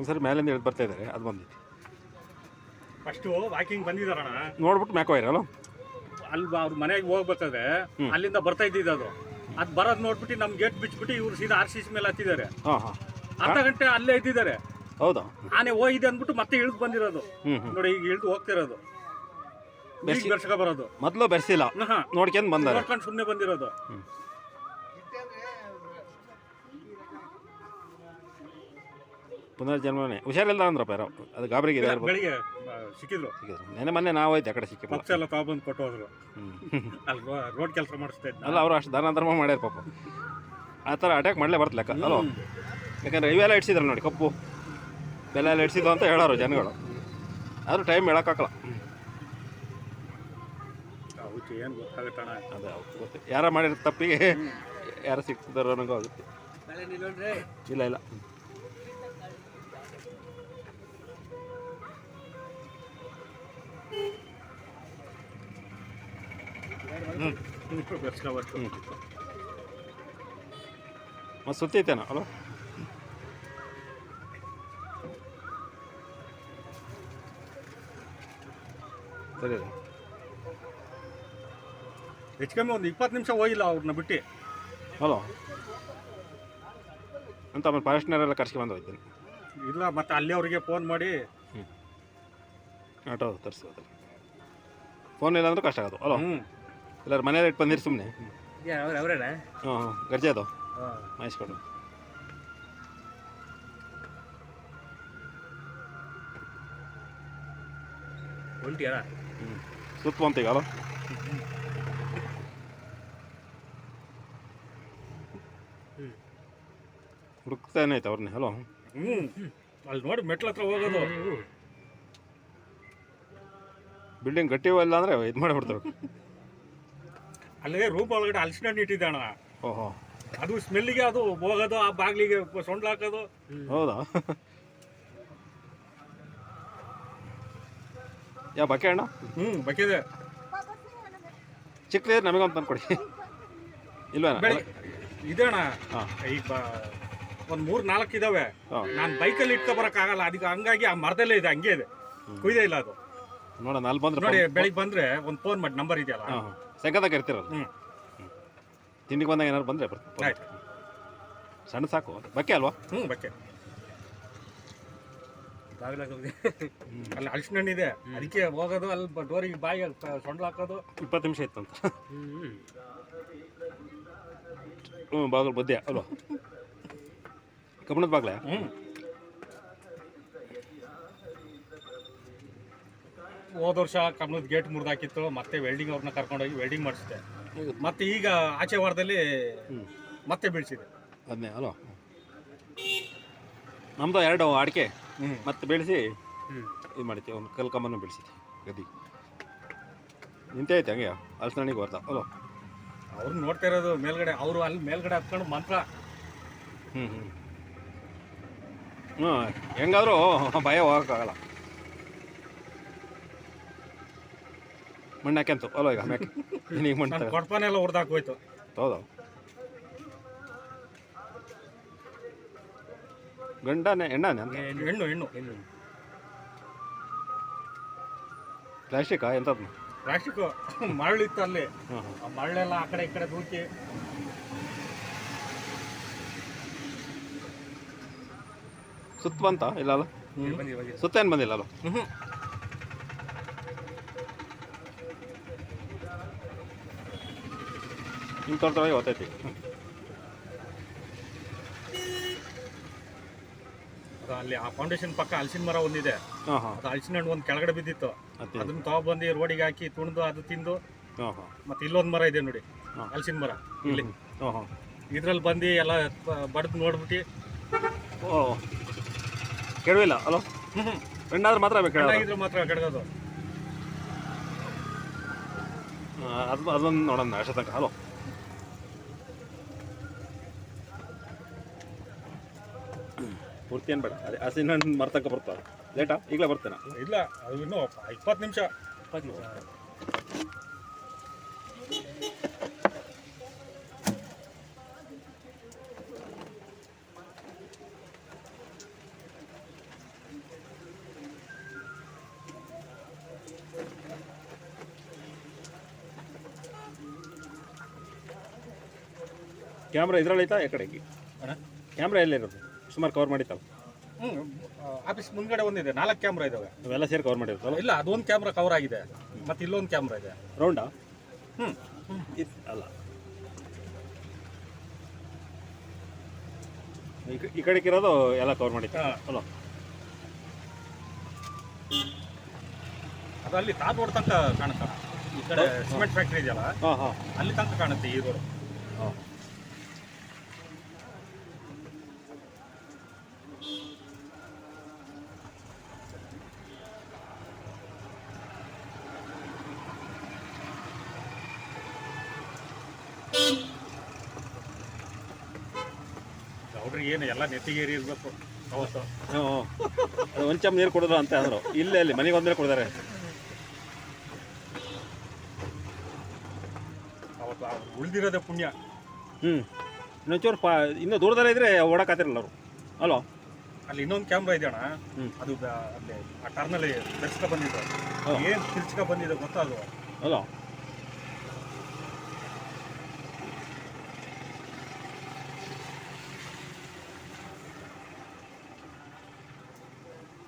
ಒಂದ್ಸರಿ ಮೇಲಿಂದ ಇಳಿದು ಬರ್ತಾ ಇದ್ದಾರೆ ಅದು ಬಂದಿತ್ತು ಫಸ್ಟು ವಾಕಿಂಗ್ ಬಂದಿದಾರಣ ನೋಡ್ಬಿಟ್ಟು ಮ್ಯಾಕೋ ಇರಲ್ಲ? ಅಲ್ಲಿ ಅವ್ರ ಮನೆಗೆ ಹೋಗ್ಬೇಕಾದ್ರೆ ಅಲ್ಲಿಂದ ಬರ್ತಾ ಇದ್ದಿದ್ದು ಅದು. ಅದು ಬರೋದು ನೋಡ್ಬಿಟ್ಟು ನಮ್ ಗೇಟ್ ಬಿಚ್ಬಿಟ್ಟು ಇವ್ರು ಸೀದಾ ಆರ್ ಸಿ ಸಿ ಮೇಲೆ ಹತ್ತಿದ್ದಾರೆ. ಹಾಂ ಹಾಂ. ಅರ್ಧ ಗಂಟೆ ಅಲ್ಲೇ ಇದ್ದಿದ್ದಾರೆ. ಹೌದಾ? ಆನೆ ಹೋಗಿದೆ ಅಂದ್ಬಿಟ್ಟು ಮತ್ತೆ ಇಳಿದು ಬಂದಿರೋದು. ನೋಡಿ ಈಗ ಇಳಿದು ಹೋಗ್ತಿರೋದು. ಬೆರ್ಸಿ- ಬೆರ್ಸ್ಕ ಬರೋದು. ಮೊದಲು ಬೆರ್ಸಿಲ್ಲ. ನೋಡ್ಕೊಂಡು ಬಂದಾರೆ. ನೋಡ್ಕೊಂಡು ಸುಮ್ಮನೆ ಬಂದಿರೋದು. ಪುನರ್ಜನ್ಮನೆ. ಹುಷಾರಿಲ್ಲ ಅಂದ್ರಪ್ಪ ಯಾರೋ ಅದು ಗಾಬರಿಗೆ ಇದೆ ಬೆಳಿಗ್ಗೆ ಆ, ಸಿಕ್ಕಿದ್ರು. ಸಿಕ್ಕಿದ್ರು. ನೆನ್ನೆ ಮೊನ್ನೆ ನಾವು ಹೋಯ್ತು ಆ ಕಡೆ ಸಿಕ್ಕಿ ಪಕ್ಷ ಎಲ್ಲ ತಗೊಬಂದು ಕೊಟ್ಟು ಹೋದ್ರು. ಅಲ್ಲಿ ರೋಡ್ ಕೆಲಸ ಮಾಡಿಸ್ತಾ ಇದ್ದ ಅಲ್ಲ ಅವರು ಅಷ್ಟು ದಾನ ಧರ್ಮ ಮಾಡ್ಯಾರ ಪಾಪ. ಆ ಥರ ಅಟ್ಯಾಕ್ ಮಾಡಲೇ ಬರ್ತ ಲೆಕ್ಕ. ಅಲ್ವ ಯಾಕಂದ್ರೆ ಇವೆಲ್ಲ ಇಡ್ಸಿದ್ರು ನೋಡಿ ಕಪ್ಪು. ಬೆಲ್ಲ ಎಲ್ಲ ಇಡ್ಸಿದ್ದು ಅಂತ ಹೇಳೋರು ಜನಗಳು. ಆದರೂ ಟೈಮ್ ಹೇಳೋಕ್ಕಾಗಲ್ಲ. ಅವಕ್ಕೆ ಏನು ಗೊತ್ತಾಗತ್ತಣ ಅದೇ ಗೊತ್ತು. ಯಾರ ಮಾಡಿರೋ ತಪ್ಪಿಗೆ ಯಾರು ಸಿಗ್ತಿದ್ದಾರೋ ಅನ್ನೋಂಗೂ ಆಗುತ್ತೆ. ಇಲ್ಲ ಇಲ್ಲ. ಮತ್ತು ಸುತ್ತೈತೇನ? ಅಲೋ? ಸರಿ ಹೆಚ್ಚು ಕಮ್ಮಿ ಒಂದು ಇಪ್ಪತ್ತು ನಿಮಿಷ ಹೋಗಿಲ್ಲ ಅವ್ರನ್ನ ಬಿಟ್ಟು. ಹಲೋ ಅಂತ ಆಮೇಲೆ ಫಾರೆಸ್ಟ್ನವರೆಲ್ಲ ಕರ್ಸ್ಕೊಂಡು ಹೋಗ್ತೀನಿ ಇಲ್ಲ ಮತ್ತೆ ಅಲ್ಲಿ ಅವರಿಗೆ ಫೋನ್ ಮಾಡಿ. ಆಟೋ ತರಿಸೋದು ಫೋನ್ ಇಲ್ಲ ಅಂದ್ರೆ ಕಷ್ಟ ಆಗೋದು. ಅಲೋ? ಹ್ಞೂ ಎಲ್ಲರೂ ಮನೇಲಿ ಇಟ್ಟು ಬಂದಿರಿ ಸುಮ್ಮನೆ ಅವ್ರ ಹ್ಞೂ ಹಾಂ ಹಾಂ ಗರ್ಜೆ ಅದು? ಮಾಯಿಸ್ಕೊಂಡು ಹೊಂಟಿಯಾರ ಹ್ಞೂ ಸುತ್ತ ಬಂತು ಈಗ ಅಲೋ? ಹುಡುಕ್ತಾ ಏನಾಯ್ತು ಅವ್ರನ್ನೇ? ಹಲೋ ಹ್ಞೂ ಅಲ್ಲಿ ನೋಡಿ ಮೆಟ್ಲ ಹತ್ರ ಹೋಗೋದು. ಬಿಲ್ಡಿಂಗ್ ಗಟ್ಟಿ ಇಲ್ಲ ಅಂದರೆ ಇದು ಮಾಡಿಬಿಡ್ತಾರೆ. ಅಲ್ಲೇ ರೂಮ್ ಒಳಗಡೆ ಹಲಸಿನ ಹಣ್ಣು ಇಟ್ಟಿದ್ದಾಣ. ಓಹೋ. ಅದು ಸ್ಮೆಲ್ಲಿಗೆ ಅದು ಹೋಗೋದು ಆ ಬಾಗ್ಲಿಗೆ ಸೊಂಡ್ ಹಾಕೋದು. ಹೌದಾ? ಯಾ ಬಕೆ ಅಣ್ಣ? ಹ್ಞೂ ಬಕೆದೆ ಚಿಕ್ಕದೇ ನಮಗೊಂದು ತಂದು ಕೊಡಿ ಇಲ್ವಾ ಬೆಳಿ ಈ ಹಾಂ. ಈಗ ಒಂದು ಮೂರು ನಾಲ್ಕು ಇದಾವೆ. ನಾನು ಬೈಕಲ್ಲಿ ಇಟ್ಕೊ ಬರೋಕ್ಕಾಗಲ್ಲ ಅದಕ್ಕೆ ಹಂಗಾಗಿ ಆ ಮರದಲ್ಲೇ ಇದೆ ಹಂಗೆ ಇದೆ. ಕುಯ್ದೇ ಇಲ್ಲ ಅದು. ನೋಡೋಣ ಅಲ್ಲಿ ಬಂದ್ರೆ ನೋಡಿ ಬೆಳಿಗ್ಗೆ ಬಂದ್ರೆ ಒಂದು ಫೋನ್ ಮಾಡಿ ನಂಬರ್ ಇದೆಯಲ್ಲ? ಇರ್ತಿರಲ್ಲ. ಹ್ಞೂ ತಿಂಡಿಗೆ ಬಂದಾಗ ಏನಾದ್ರು ಬಂದರೆ ಬರ್ತೀನಿ ಆಯ್ತು. ಸಣ್ಣ ಸಾಕು ಬಕ್ಕೆ ಅಲ್ವಾ? ಹ್ಞೂ ಬಕ್ಕೆ. ಬಾಗಿಲಾಗ ಅಲ್ಲಿ ಹಲಸಿನ ಹಣ್ಣು ಇದೆ ಅದಕ್ಕೆ ಹೋಗೋದು ಅಲ್ಲಿ ಡೋರಿಗೆ ಬಾಯಿ ಸೊಂಡ್ಲು ಹಾಕೋದು. ಇಪ್ಪತ್ತು ನಿಮಿಷ ಇತ್ತಂತ ಹ್ಮ್. ಹ್ಞೂ ಬಾಗಿಲು ಬದ್ದೆ ಅಲ್ವಾ? ಕಬ್ಬಣದ ಬಾಗ್ಲೆ? ಹ್ಞೂ ಹೋದ ವರ್ಷ ಕಮಲದ ಗೇಟ್ ಮುರಿದಾಕಿತ್ತು ಮತ್ತೆ ವೆಲ್ಡಿಂಗ್ ಅವ್ರನ್ನ ಕರ್ಕೊಂಡೋಗಿ ವೆಲ್ಡಿಂಗ್ ಮಾಡಿಸಿದೆ ಮತ್ತೆ ಈಗ ಆಚೆ ವಾರದಲ್ಲಿ ಹ್ಞೂ ಮತ್ತೆ ಬೆಳೆಸಿದೆ. ಅದನ್ನೇ ಅಲೋ. ನಮ್ಮದು ಎರಡು ಅಡಿಕೆ ಹ್ಞೂ ಮತ್ತೆ ಬೆಳೆಸಿ ಇದು ಮಾಡಿದ್ದೆ ಒಂದು ಕಲ್ ಕಮ್ಮನ್ನು ಬೆಳೆಸಿದ್ದೆ ಗದ್ದಿ. ನಿಂತೇ ಐತೆ ಹಂಗೆ ಅಲ್ಸಣಿಗೆ ಬರ್ತಾ ಅಲೋ. ಅವ್ರು ನೋಡ್ತಾ ಇರೋದು ಮೇಲ್ಗಡೆ ಅವರು ಅಲ್ಲಿ ಮೇಲ್ಗಡೆ ಹತ್ಕೊಂಡು ಮಂತ್ರ. ಹ್ಞೂ ಹ್ಞೂ ಹ್ಞೂ ಹೆಂಗಾದರೂ ಭಯ ಹೋಗೋಕ್ಕಾಗಲ್ಲ. ಮಣ್ಣು ಹಾಕ್ಯಂತು ಅಲ್ವ ಈಗ ಈಗ ಮಣ್ಣು ತಗೋ. ಕೊಡ್ಪಾನೆಲ್ಲ ಹೊಡೆದಾಕ್ ಹೋಯ್ತು. ಹೌದು. ಗಂಡನೇ ಎಣ್ಣನೆ ಅಂತ? ಹೆಣ್ಣು ಹೆಣ್ಣು ಪ್ಲಾಸ್ಟಿಕಾ ಎಂಥದ್ದು ಪ್ಲಾಸ್ಟಿಕ್. ಮರಳಿತ್ತು ಅಲ್ಲಿ. ಹಾಂ ಹಾಂ ಆ ಮರಳೆಲ್ಲ ಆ ಕಡೆ ಈ ಕಡೆ ದೂಕಿ. ಸುತ್ತ ಬಂತ ಇಲ್ಲ ಅಲ್ಲ ಸುತ್ತೇನು ಬಂದಿ ಸುತ್ತ ಏನು ಬಂದಿಲ್ಲ ಅಲ್ಲ ಹ್ಞೂ ನಿಮ್ಮ ತೋಟದೊಳಗೆ ಅದು ಅಲ್ಲಿ ಆ ಫೌಂಡೇಶನ್ ಪಕ್ಕ ಹಲಸಿನ ಮರ ಒಂದಿದೆ. ಹಾಂ ಹಾಂ. ಅದು ಹಲಸಿನ ಹಣ್ಣು ಒಂದು ಕೆಳಗಡೆ ಬಿದ್ದಿತ್ತು. ಅದನ್ನ ತಗೊಬಂದು ರೋಡಿಗೆ ಹಾಕಿ ತುಣಿದು ಅದು ತಿಂದು ಹಾಂ ಹಾಂ. ಮತ್ತೆ ಇಲ್ಲೊಂದು ಮರ ಇದೆ ನೋಡಿ. ಹಲಸಿನ ಮರ ಇಲ್ಲಿ. ಇದ್ರಲ್ಲಿ ಬಂದು ಎಲ್ಲ ಬಡ್ದು ನೋಡ್ಬಿಟ್ಟು ಓ. ಕೆಡವಿಲ್ಲ ಅಲೋ? ಹ್ಞೂ ಹೆಣ್ಣಾದ್ರೆ ಮಾತ್ರ ಚೆನ್ನಾಗಿದ್ರೆ ಮಾತ್ರ ಕೆಡಗೋದು. ಅದು ಅದೊಂದು ನೋಡೋಣ ಅಷ್ಟೇ ತನಕ ಹಲೋ ಏನು ಬೇಡ. ಅದೇ ಹಸಿ ಹಣ್ಣು ಮರ್ತಂಕ ಬರ್ತಾರೆ ಲೇಟಾ? ಈಗಲೇ ಬರ್ತೇನೆ? ಇಲ್ಲ ಅದು ಇನ್ನೂ ಇಪ್ಪತ್ತು ನಿಮಿಷ. ಇಪ್ಪತ್ತು ನಿಮಿಷ. ಕ್ಯಾಮ್ರಾ ಇದ್ರಲ್ಲಿ ಐತಾ? ಎಕಡೆಗೆ ಕ್ಯಾಮ್ರಾ ಎಲ್ಲಿರೋದು? ಸುಮಾರು ಕವರ್ ಮಾಡಿತ್ತಲ್ಲ? ಆಫೀಸ್ ಮುಂದ್ಗಡೆ ಒಂದಿದೆ ನಾಲ್ಕು ಕ್ಯಾಮ್ರಾ ಇದಾವೆ. ಅವೆಲ್ಲ ಸೇರಿ ಕವರ್ ಮಾಡಿರ್ತ ಇಲ್ಲ ಅದೊಂದು ಕ್ಯಾಮ್ರಾ ಕವರ್ ಆಗಿದೆ ಮತ್ತೆ ಇಲ್ಲೊಂದು ಕ್ಯಾಮ್ರಾ ಇದೆ. ರೌಂಡಾ ಹ್ಞೂ ಅಲ್ಲ. ಈ ಕಡೆ ಕಡೆಗೆ ಇರೋದು ಎಲ್ಲ ಕವರ್ ಮಾಡಿ. ಅಲ್ಲ ಅದು ಅಲ್ಲಿ ತಾತ್ ರೋಡ್ ತನಕ ಕಾಣುತ್ತೆ. ಈ ಕಡೆ ಸಿಮೆಂಟ್ ಫ್ಯಾಕ್ಟ್ರಿ ಇದೆಯಲ್ಲ ಹಾಂ ಹಾಂ. ಅಲ್ಲಿ ತನಕ ಕಾಣುತ್ತೆ ಈ ರೋಡ್ ಹಾಂ. ಅವ್ರಿಗೆ ಏನು ಎಲ್ಲ ನೆತ್ತಿಗೇರಿ ಇರಬೇಕು. ಅವತ್ತು. ಹ್ಞೂ ಅದು ಒಂದು ಚಮ್ ನೀರು ಕೊಡೋದು ಅಂತ ಅಂದರು. ಇಲ್ಲೇ ಅಲ್ಲಿ ಮನೆಗೆ ಒಂದೇ ಕೊಡ್ತಾರೆ. ಅವತ್ತು ಉಳಿದಿರೋದೇ ಪುಣ್ಯ. ಹ್ಞೂ ಇನ್ನೊಂಚೂರು ಪಾ ಇನ್ನೂ ದೂರದಲ್ಲೇ ಇದ್ದರೆ ಓಡಾಕತ್ತಿರಲ್ಲ ಅವರು. ಅಲೋ? ಅಲ್ಲಿ ಇನ್ನೊಂದು ಕ್ಯಾಮ್ರಾ ಇದೆ ಅಣ್ಣ. ಅದು ಅಲ್ಲಿ ಆ ಟರ್ನಲ್ಲಿ ಬೆರ್ಸ್ಕ ಬಂದಿದ್ದು. ಏನು ತಿರ್ಚ್ಕೊ ಬಂದಿದೆ ಗೊತ್ತಾ ಅಲೋ?